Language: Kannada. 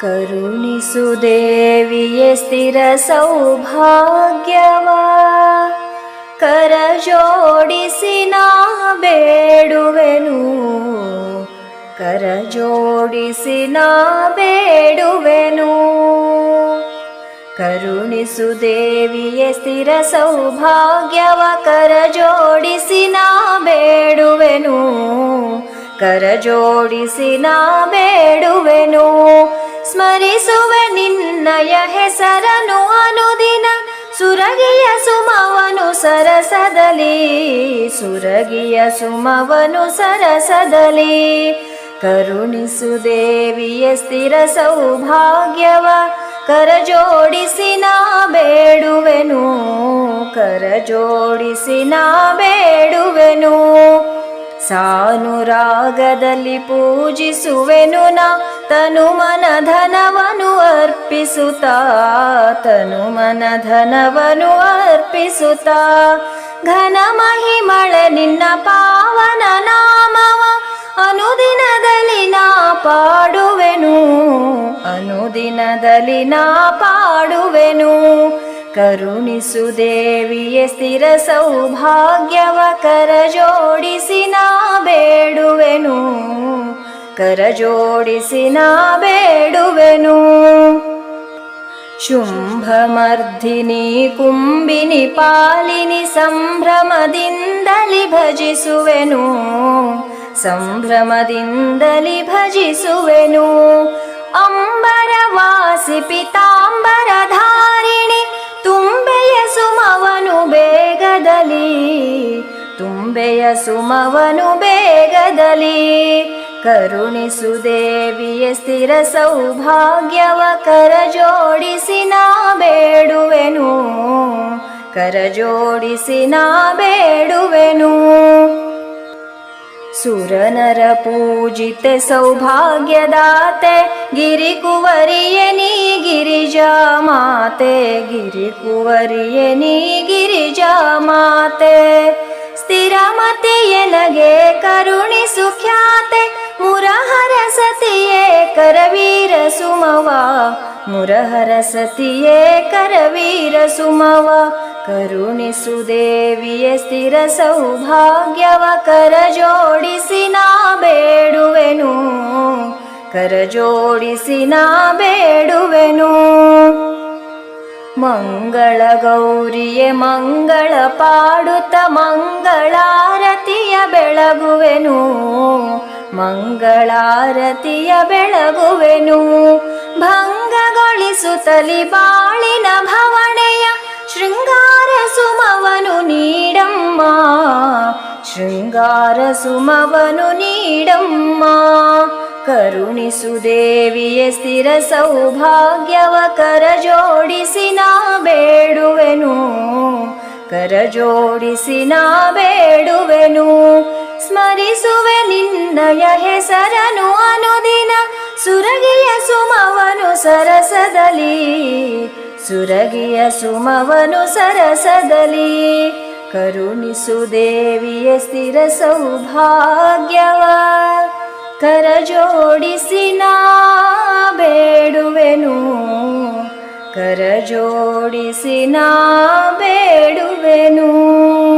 ಕರುಣಿಸು ದೇವಿಯೇ ಸ್ಥಿರ ಸೌಭಾಗ್ಯವ, ಕರ ಜೋಡಿಸಿ ನಾ ಬೇಡುವೆನು. ಕರ ಜೋಡಿಸಿ ನಾ ಬೇಡುವೆನು. ಕರುಣಿಸು ದೇವಿಯೇ ಸ್ಥಿರ ಸೌಭಾಗ್ಯವ, ಕರ ಜೋಡಿಸಿ ಕರ ಜೋಡಿಸಿ ನಾ ಬೇಡುವೆನು. ಸ್ಮರಿಸುವ ನಿನ್ನಯ ಹೆಸರನು ಅನುದಿನ. ಸುರಗಿಯ ಸುಮವನು ಸರಸದಲಿ ಸುರಗಿಯ ಸುಮವನು ಸರಸದಲಿ ಕರುಣಿಸು ದೇವಿಯ ಸ್ಥಿರ ಸೌಭಾಗ್ಯವ. ಕರ ಜೋಡಿಸಿ ನಾ ಬೇಡುವೆನು. ಕರ ಜೋಡಿಸಿ ನಾ ಬೇಡುವೆನು ಸಾನುರಾಗದಲ್ಲಿ ಪೂಜಿಸುವೆನು ನಾ, ತನು ಧನವನು ಅರ್ಪಿಸುತ್ತಾ, ತನು ಮನ ಧನವನು ಅರ್ಪಿಸುತ್ತಾ. ಘನ ಮಹಿಮಳೆ ನಿನ್ನ ಪಾವನ ನಾಮವ, ಅನುದಿನದಲ್ಲಿ ನಾ ಪಾಡುವೆನು, ಅನುದಿನದಲ್ಲಿ ನಾ ಪಾಡುವೆನು. ಕರುಣಿಸು ದೇವಿಯ, ಸ್ಥಿರ ಸೌಭಾಗ್ಯವ ಕರ ಕರ ಜೋಡಿಸಿ ನಾ ಬೇಡುವೆನು. ಶುಂಭಮರ್ಧಿನಿ ಕುಂಬಿನಿ ಪಾಲಿನಿ ಸಂಭ್ರಮದಿಂದಲಿ ಭಜಿಸುವೆನು. ಸಂಭ್ರಮದಿಂದಲಿ ಭಜಿಸುವೆನು. ಅಂಬರವಾಸಿ ಪಿತಾಂಬರ ಧಾರಿಣಿ ತುಂಬೆಯ ಸುಮವನು ಬೇಗದಲಿ ತುಂಬೆಯ ಸುಮವನು ಬೇಗದಲಿ ಕರುಣಿಸು ದೇವಿಯ ಸ್ಥಿರ ಸೌಭಾಗ್ಯವ ಕರ ಜೋಡಿಸಿ ನಾ ಬೇಡುವೆನು. ಕರ ಜೋಡಿಸಿ ನಾ ಬೇಡುವೆನು. ಸುರನರ ಪೂಜಿತೆ ಸೌಭಾಗ್ಯದಾತೆ ಗಿರಿಕುವರಿಯೇ ನೀ ಗಿರಿಜಾ ಮಾತೆ ಗಿರಿಕುವರಿಯೇ ನೀ ಗಿರಿಜಾ ಮಾತೆ. ಸ್ಥಿರಮತಿಯನಗೆ ಕರುಣಿಸು ಖ್ಯಾತೆ ಮುರಹರ ಸತಿಯೇ ಕರವೀರ ಸುಮವ, ಮುರಹರ ಸತಿಯೇ ಕರವೀರ ಸುಮವ ಕರುಣಿಸು ದೇವಿಯ ಸ್ಥಿರ ಸೌಭಾಗ್ಯವ, ಕರ ಜೋಡಿಸಿ ನಾ ಬೇಡುವೆನು, ಕರ ಜೋಡಿಸಿ ನಾ ಬೇಡುವೆನು. ಮಂಗಳ ಗೌರಿಯೇ ಮಂಗಳ ಪಾಡುತ್ತ ಮಂಗಳಾರತಿಯ ಬೆಳಗುವೆನು ಮಂಗಳಾರತಿಯ ಬೆಳಗುವೆನು. ಭಂಗಗೊಳಿಸುತ್ತಲಿ ಬಾಳಿನ ಭವಣೆಯ ಶೃಂಗಾರ ಸುಮವನು ನೀಡಮ್ಮ. ಶೃಂಗಾರ ಸುಮವನು ನೀಡಮ್ಮ. ಕರುಣಿಸು ದೇವಿಯ ಸ್ಥಿರ ಸೌಭಾಗ್ಯವ ಕರ ಜೋಡಿಸಿ ನಾ ಬೇಡುವೆನು. ಕರ ಜೋಡಿಸಿ ನಾ ಬೇಡುವೆನು. ನಿನ್ನಯ ಹೆಸರನು ಅನುದಿನ, ಸುರಗಿಯ ಸುಮವನು ಸರಸದಲಿ, ಸುರಗಿಯ ಸುಮವನು ಸರಸದಲಿ. ಕರುಣಿಸು ದೇವಿಯ ಸ್ಥಿರ ಸೌಭಾಗ್ಯವ ಕರ ಜೋಡಿಸಿ ನಾ ಬೇಡುವೆನು. ಕರ ಜೋಡಿಸಿ ನಾ ಬೇಡುವೆನು.